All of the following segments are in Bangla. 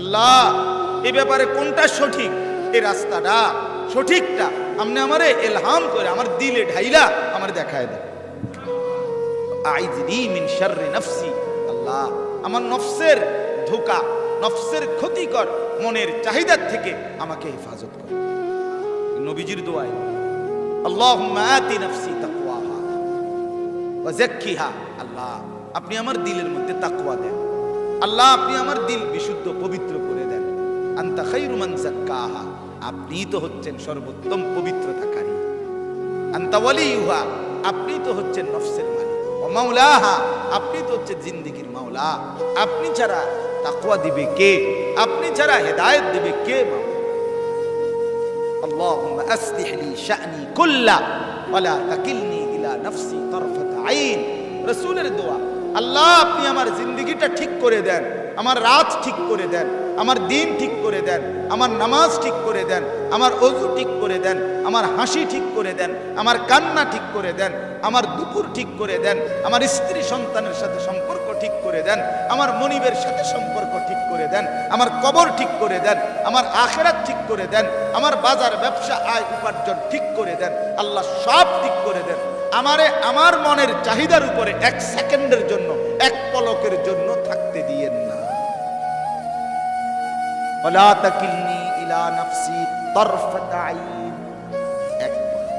আল্লাহ এই ব্যাপারে কোনটা সঠিক? এই রাস্তাটা সঠিকটা? আপনি আমারে এলহাম করে আমার দিলে ঢাইলা আমার দেখায় দেন। আইজনি মিন শাররি নফসি। আল্লাহ, আমার নফসের ধোকা, নফসের ক্ষতিকর মনের চাহিদার থেকে আমাকে হেফাজত কর। নবীজির দোয়ায়, আল্লাহুম্মা আতি নফসি তাকওয়াহা ওয়া যাক্কিহা। আল্লাহ, আপনি আমার দিলের মধ্যে তাকওয়া দেন। আল্লাহ আপনি আমার দিল বিশুদ্ধ পবিত্র করে দেন আনতা খায়রু মান যাক্কাহা আপনি তো হচ্ছেন সর্বোত্তম পবিত্রতাকারী আন্তা ওয়ালিউহা আপনি তো হচ্ছেন নফসের মালিক ও মাওলাহা আপনি তো হচ্ছেন জিন্দিগির মাওলা আপনি ছাড়া তাকওয়া দিবে কে আপনি ছাড়া হেদায়েত দিবে কে মাওলা اللهم أصلح لي شأني كله ولا تكلني إلى نفسي طرفة عين রসুলের দোয়া আল্লাহ আপনি আমার জিন্দগিটা ঠিক করে দেন আমার রাত ঠিক করে দেন আমার দিন ঠিক করে দেন আমার নামাজ ঠিক করে দেন আমার অজু ঠিক করে দেন আমার হাসি ঠিক করে দেন আমার কান্না ঠিক করে দেন আমার দুপুর ঠিক করে দেন আমার স্ত্রী সন্তানের সাথে সম্পর্ক ঠিক করে দেন আমার মনিবের সাথে সম্পর্ক ঠিক করে দেন আমার কবর ঠিক করে দেন আমার আখেরাত ঠিক করে দেন আমার বাজার ব্যবসা আয় উপার্জন ঠিক করে দেন আল্লাহ সব ঠিক করে দেন আমারে আমার মনের চাহিদার উপরে এক সেকেন্ডের জন্য এক পলকের জন্য থাকতে দিয়েন না ولا تكلني إلى نفسي طرفة عين এক পলক।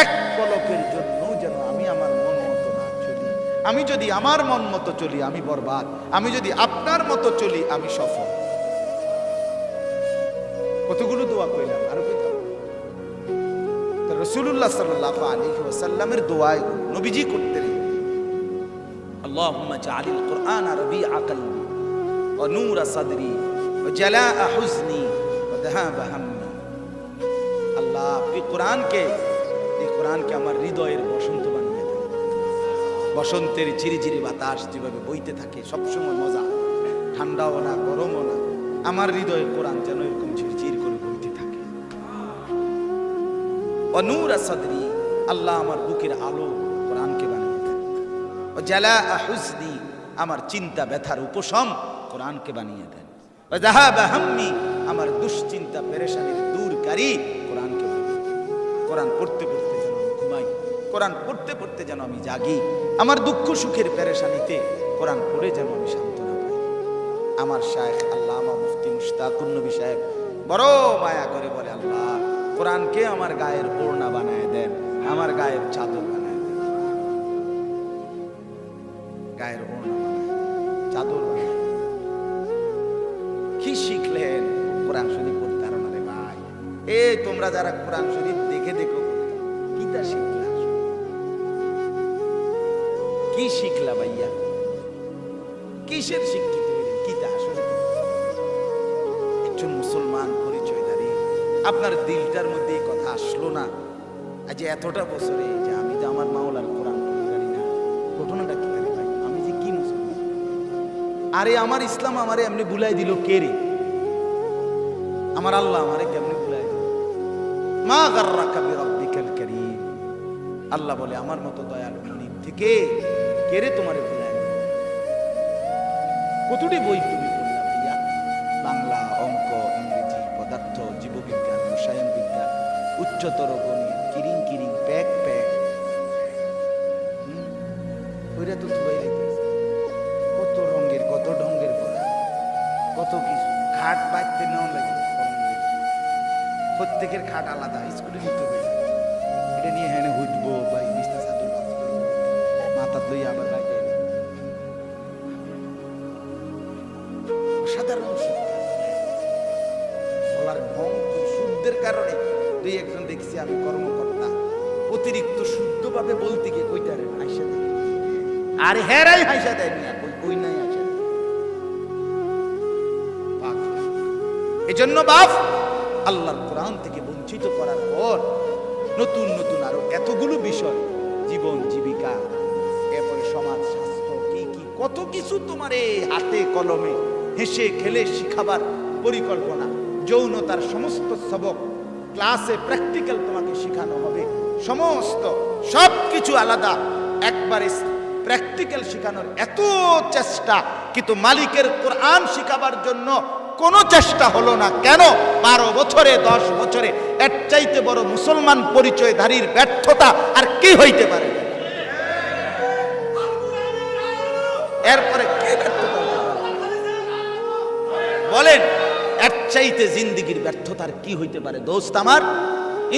এক পলকের জন্য যেন আমি আমার মন মতো না চলি আমি যদি আমার মন মতো চলি আমি বরবাদ আমি যদি আপনার মতো চলি আমি সফল কতগুলো দোয়া কইলাম আরো কইতাম তো রসুল্লাহ সাল্লাহ আলী ওসাল্লামের দোয়ায় নবীজি করতেন اللهم اجعل القرآن ربيع قلبي ونور صدري وجلاء حزني وذهاب همي আল্লাহ আপনি কোরআনকে এই কোরআনকে আমার হৃদয়ের বসন্ত বানিয়ে দেন বসন্তের ঝিরিঝিরি বাতাস যেভাবে বইতে থাকে সবসময় মজা ঠান্ডাও না গরমও না আমার হৃদয়ে কোরআন যেন এরকম ঝিরঝির অনূর সাদরি, আল্লাহ আমার বুকের আলো কোরআনকে বানিয়ে দেন। ও জালা আমার চিন্তা ব্যথার উপশম কোরআনকে বানিয়ে দেন। ও জাহাবা হাম্মি আমার দুশ্চিন্তা পেরেশানির দূরকারী কোরআনকে বানিয়ে দেন। কোরআন পড়তে পড়তে যেন আমি ঘুমাই, কোরআন পড়তে পড়তে যেন আমি জাগি, আমার দুঃখ সুখের পেরেশানিতে কোরআন পড়ে যেন আমি সান্ত্বনা পাই। আমার শায়েখ আল্লামা মুফতি মুশতাকুর নবী সাহেব বড় মায়া করে বলে, আল্লাহ কোরআনকে আমার গায়ের ওড়না বানায় দেন, আমার গায়ের চাদর বানায় দেন। গায়ের ওড়না চাদর কি শিখলেন কোরআন শরীফ পড়তে? আর রে ভাই, এ তোমরা যারা কোরআন শরীফ দেখে দেখো কি তা শিখলা? কি শিখলা ভাইয়া? কিসের শিক্ষিত কি তা আসলে? একজন মুসলমান আপনার দিলটার মধ্যে এই কথা আসলো না? আজ এতটা বছরে যে আমি তো আমার মাওলার কোরআন জানি না, ঘটনাটা কি ভাই? আমি যে কি মুসলমান? আরে আমার ইসলাম আমারে এমনি ভুলাই দিল কে রে? আমার আল্লাহ আমারে কেমনে ভুলাই দিল? মা গার্রাকা বিরাব্বিকাল কারীম। আল্লাহ বলে, আমার মতো দয়ালু মনিব থেকে কে রে তোমারে দিল? কতটি বই তুমি কিরিং কিরিং, প্যাক প্যাক। তো কত রঙের, কত ঢঙ্গের পড়া কত কিছু। খাট লাগে। প্রত্যেকের খাট আলাদা, স্কুলে নিতে হবে। এটা নিয়ে হ্যাঁ হুজবো বা বিস্তা চাদর। মাথার লই আবার অসাধারণ শিক্ষা বলার কি শুদ্ধের কারণে। দুই একজন দেখছি আমি কর্মকর্তা। অতিরিক্ত শুদ্ধভাবে বলতে গিয়ে কইটারে হাসা দেয়। আর হেরাই হাসা দেয় মিয়া কই কই নাই হাসা এজন্য বাপ, আল্লাহর কোরআন থেকে বঞ্চিত করার পর নতুন নতুন আরও এতগুলো বিষয়, জীবন, জীবিকা, এরপরে সমাজ, স্বাস্থ্য, কি কি, কত কিছু তোমার এই হাতে, কলমে হেসে, খেলে, শিখাবার পরিকল্পনা, যৌনতার সমস্ত সবক ক্লাসে প্র্যাকটিক্যাল তোমাকে শেখানো হবে। সমস্ত সব কিছু আলাদা। একবারে প্র্যাকটিক্যাল শেখানোর এত চেষ্টা কিন্তু মালিকের কোরআন শেখাবার জন্য কোনো চেষ্টা হলো না। কেন? বারো বছরে, দশ বছরে, এর চাইতে বড় মুসলমান পরিচয়ধারীর ব্যর্থতা আর কি হইতে পারে? চাইতে জিন্দিগির ব্যর্থতার কি হইতে পারে? দোস্ত আমার,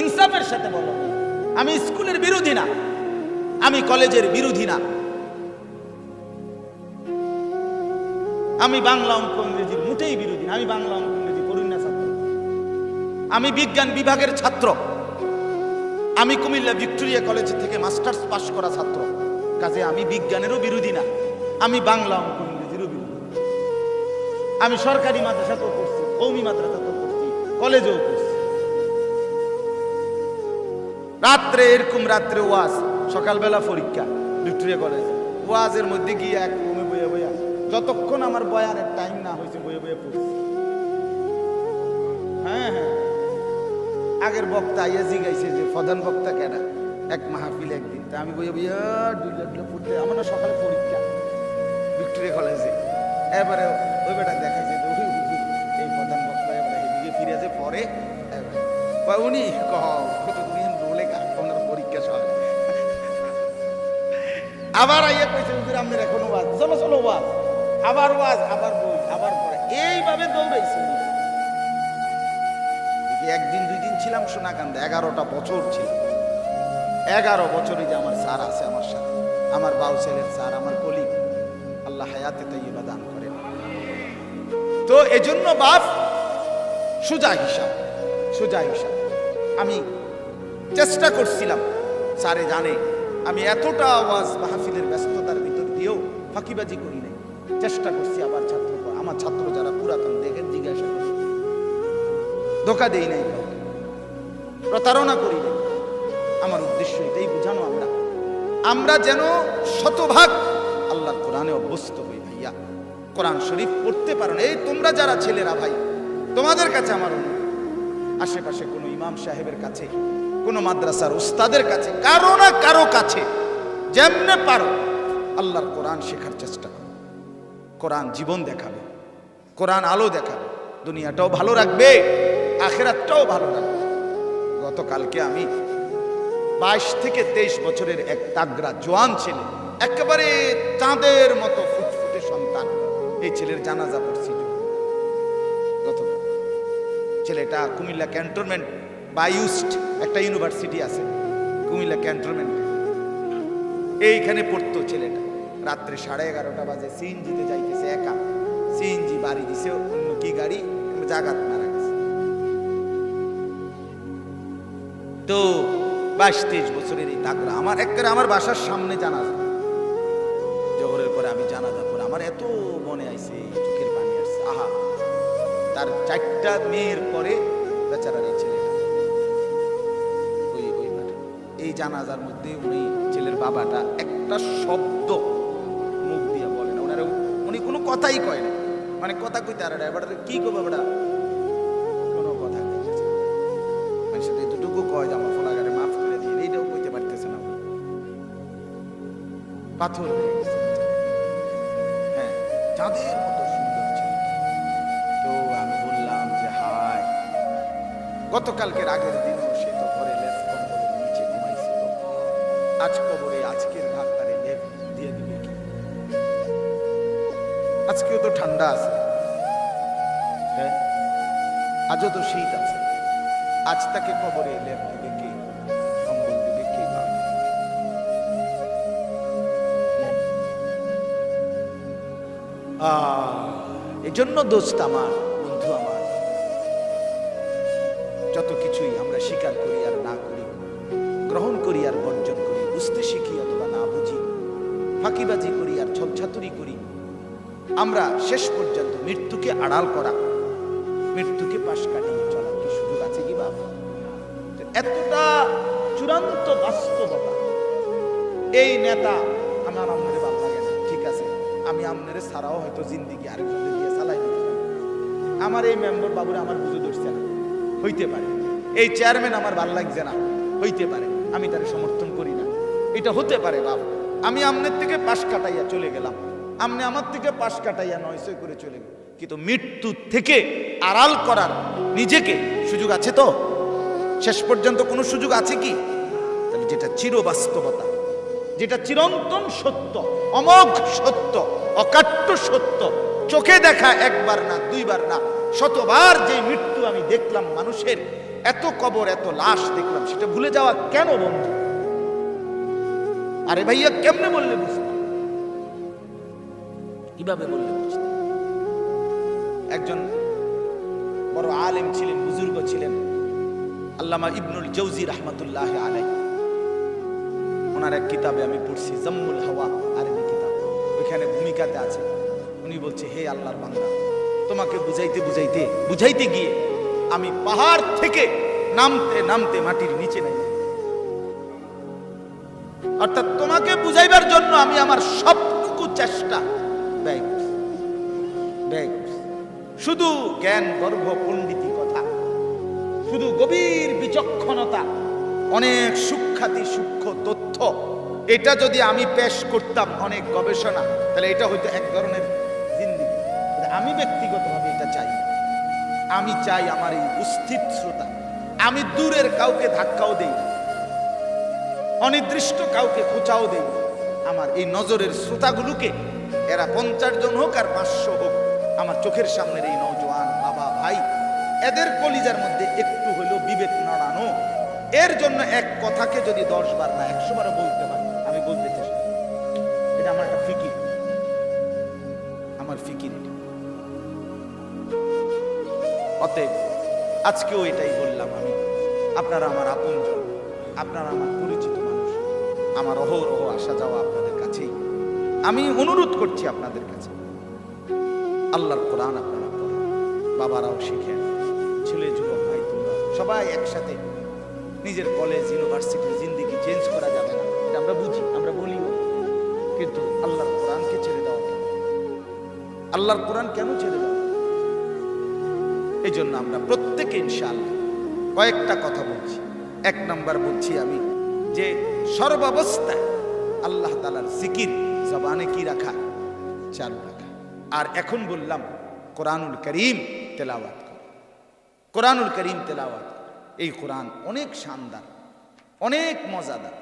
ইনসাফের সাথে বলো। আমি স্কুলের বিরোধী না, আমি কলেজের বিরোধী না। আমি বাংলা অঙ্ক ইংরেজির মোটেই বিরোধী না, আমি বাংলা অঙ্ক ইংরেজি পড়ি না, ছাত্র। আমি বিজ্ঞান বিভাগের ছাত্র। আমি কুমিল্লা ভিক্টোরিয়া কলেজ থেকে মাস্টার্স পাশ করা ছাত্র। কাজে আমি বিজ্ঞানেরও বিরোধী না, আমি বাংলা অঙ্ক ইংরেজিরও বিরোধী আমি সরকারি পড়ছি কৌমি মাদ্রাসাতেও পড়ছি কলেজেও পড়ছি। রাত্রে, এরকম রাত্রে ওয়াজ, সকালবেলা পরীক্ষা, ভিক্টোরিয়া কলেজে। ওয়াজের মধ্যে গিয়ে এক রুমে বইয়া বইয়া যতক্ষণ আমার বয়ানের টাইম না হয়েছে, বইয়ে বইয়ে পড়ছি। হ্যাঁ হ্যাঁ। আগের বক্তা আইয়া জিগাইছে যে, প্রধান বক্তা কেনা এক মাহফিল একদিন। তা আমি বইয়া বইয়া দুইটা দুইটা পড়তে, আমার না সকালে পরীক্ষা, ভিক্টোরিয়া কলেজে। এবারে ওই বেটা দেখাইছে পরে উনি কহ হুজুর, বলে গা পরীক্ষা সহ আবার আইয়া কইছে হুজুর আপনার এখনও ওয়াজ চলো চলো ওয়াজ আবার ওয়াজ আবার বই আবার পরে। এইভাবে দৌড়াইছে একদিন দুই দিন ছিলাম সোনাকান্দে এগারোটা বছর ছিল। এগারো বছরই যে আমার স্যার আছে আমার সাথে আমার বাউ ছেলের স্যার আমার কলিগ আল্লাহ হায়াতে তাইবা দান করেন। তো এজন্য বাপ সুজা হিসাব, সোজা হিসাব। আমি চেষ্টা করছিলাম, স্যারে জানে, আমি এতটা আওয়াজ মাহফিলের ব্যস্ততার ভিতর দিয়েও ফাঁকিবাজি করি নাই। চেষ্টা করছি আবার ছাত্র আমার ছাত্র যারা পুরাতন, দেখেন, জিজ্ঞাসা করি ধোকা দেই নাই প্রতারণা করি নাই। আমার উদ্দেশ্য এটাই বোঝানো আমরা। আমরা যেন শতভাগ আল্লাহর কোরআনে অভ্যস্ত হই ভাইয়া। কোরআন শরীফ পড়তে পারো এই তোমরা যারা ছেলেরা ভাই তোমাদের কাছে আমার অনুরোধ। আশেপাশে কোনো ইমাম সাহেবের কাছে, কোনো মাদ্রাসার উস্তাদের কাছে, কারও না কারও কাছে, যেমনে পারো আল্লাহর কোরআন শেখার চেষ্টা করো। কোরআন জীবন দেখাবে, কোরআন আলো দেখাবে, দুনিয়াটাও ভালো রাখবে, আখেরাতটাও ভালো রাখবে। গতকালকে আমি বাইশ থেকে তেইশ বছরের এক তাগরা জোয়ান ছেলে, একেবারে চাঁদের মতো ফুটফুটে সন্তান, এই ছেলের জানাজা পড়ছিল ছেলেটা কুমিল্লা ক্যান্টনমেন্ট বায়ুস্ট একটা ইউনিভার্সিটি আছে, কুমিল্লা ক্যান্টনমেন্ট। এইখানে পড়তো ছেলেটা। রাত্রে সাড়ে এগারোটা বাজে, সিএনজিতে যাইতেছে একা। সিএনজি বাড়ি দিছে, অন্য কি গাড়ি? জাগাত মারা গেছে। তো বাইশ তেইশ বছরের এই তাগরা আমার একবারে আমার বাসার সামনে জানাজা। জহরের পরে আমি জানাজা পরে আমার এত মনে আইছে চোখের পানি আসছে। আহা তার চারটা মেয়ের পরে বেচারার এই ছেলেটা। এই জানাজার মধ্যে উনি ছেলের বাবাটা একটা শব্দ মুখ দিয়ে বলে না। ওনারা উনি কোনো কথাই কয় না। মানে কথা কইতে আর এবার কি কবে বেটা? কোনো কথা মানে সেটা এতটুকু কয় যে আমার ফোলাগারে মাফ করে দিয়ে, এইটাও কইতে পারতেছে না। পাথর হয়ে, চাঁদের গতকালকের আগের দিনও সে তো ঘরে লেস কম্বলের নিচে ঘুমাইছিল। আজ কবরে আজকের ভাগ তারে লেপ দিয়ে দিবে কি? আজকেও তো ঠান্ডা আছে। হ্যাঁ আজও তো শীত আছে। আজ তাকে কবরে লেপ দিবে কে? কম্বল দিবে কে? আহ, এজন্য দোস্ত আমার আমরা শেষ পর্যন্ত মৃত্যুকে আড়াল করা, মৃত্যুকে পাশ কাটিয়ে চলার কি সুযোগ আছে কি বাবা এতটা চূড়ান্ত বাস্তবতা, এই নেতা আমার আমনের ভালো লাগে ঠিক আছে, আমি আমনের ছাড়াও হয়তো জিন্দিগি দিয়ে চালাই আমার এই মেম্বার বাবুরা আমার বুঝে ধরছে না। হইতে পারে, এই চেয়ারম্যান আমার ভালো লাগছে না। হইতে পারে, আমি তার সমর্থন করি না। এটা হতে পারে বাপ, আমি আমনের থেকে পাশ কাটাইয়া চলে গেলাম। আপনি আমার থেকে পাশ কাটাইয়া নয়সই করে চলে গেল। কিন্তু মৃত্যু থেকে আড়াল করার নিজেকে সুযোগ আছে তো? শেষ পর্যন্ত কোনো সুযোগ আছে কি? তাহলে যেটা চির বাস্তবতা, যেটা চিরন্তন সত্য, অমোঘ সত্য, অকাট্য সত্য, চোখে দেখা একবার না, দুইবার না, শতবার যে মৃত্যু আমি দেখলাম মানুষের, এত কবর, এত লাশ দেখলাম, সেটা ভুলে যাওয়া কেন বন্ধু? আরে ভাইয়া, কেমনে বললে বুঝতাম কীভাবে বললে বুঝতাম একজন বড় আলেম ছিলেন, বুজুর্গ ছিলেন, আল্লামা ইবনুল জৌজি রহমতুল্লাহ আলাই ওনার এক কিতাবে আমি পড়ছি, জম্মুল হাওয়া আরবি কিতাব। ওইখানে ভূমিকাতে আছে। উনি বলছে, হে আল্লাহর বান্দা, তোমাকে বুঝাইতে বুঝাইতে বুঝাইতে গিয়ে আমি পাহাড় থেকে নামতে নামতে মাটির নিচে নাই অর্থাৎ তোমাকে বুঝাইবার জন্য আমি আমার সবটুকু চেষ্টা ব্যয়। ব্যয়। শুধু জ্ঞান, গর্ভ, পণ্ডিতি কথা। শুধু গভীর বিচক্ষণতা, অনেক সুখ্যাতি সূক্ষ্ম তথ্য। এটা যদি আমি পেশ করতাম অনেক গবেষণা, তাহলে এটা হয়তো এক ধরনের জিন্দিগি। আমি ব্যক্তিগতভাবে এটা চাই। আমি চাই আমার এই উপস্থিত শ্রোতা আমি দূরের কাউকে ধাক্কাও দেই অনির্দিষ্ট কাউকে খোঁচাও দেই আমার এই নজরের শ্রোতাগুলোকে এরা পঞ্চাশ জন হোক আর পাঁচশো হোক, আমার চোখের সামনের এই নৌজওয়ান বাবা ভাই, এদের কলিজার মধ্যে একটু হলেও বিবেক নড়ানো, এর জন্য এক কথাকে যদি দশ বার না একশো বারও বলতে পারি আমি বলতে করি। এটা আমার একটা ফিকির। আমার ফিকির অতএব, আজকেও এটাই বললাম আমি। আপনারা আমার আপনজন, আপনারা আমার পরিচিত মানুষ। আমার অহরহ আসা যাওয়া আপনাদের কাছেই। আমি অনুরোধ করছি আপনাদের কাছে। আল্লাহর কোরআন আপনারা পড়েন, বাবারাও শিখেন। ছেলে, যুবক, ভাই, তোমরা সবাই একসাথে নিজের কলেজ ইউনিভার্সিটির জিন্দিগি চেঞ্জ করা যাবে না। এটা আমরা বুঝি, আমরা বলিও। কিন্তু আল্লাহর কোরআনকে ছেড়ে দেওয়া কেন আল্লাহর কোরআন কেন ছেড়ে দেওয়া এই জন্য আমরা প্রত্যেকে ইনশাআল্লাহ কয়েকটা কথা বলছি। এক নাম্বার বলছি আমি যে সর্বাবস্থায় আল্লাহ তালার জিকির জবানে কি রাখা? চালু রাখা। আর এখন বললাম, কোরআনুল করিম তেলাওয়াত কর। কোরআনুল করিম তেলাওয়াত এই কোরআন অনেক শানদার, অনেক মজাদার।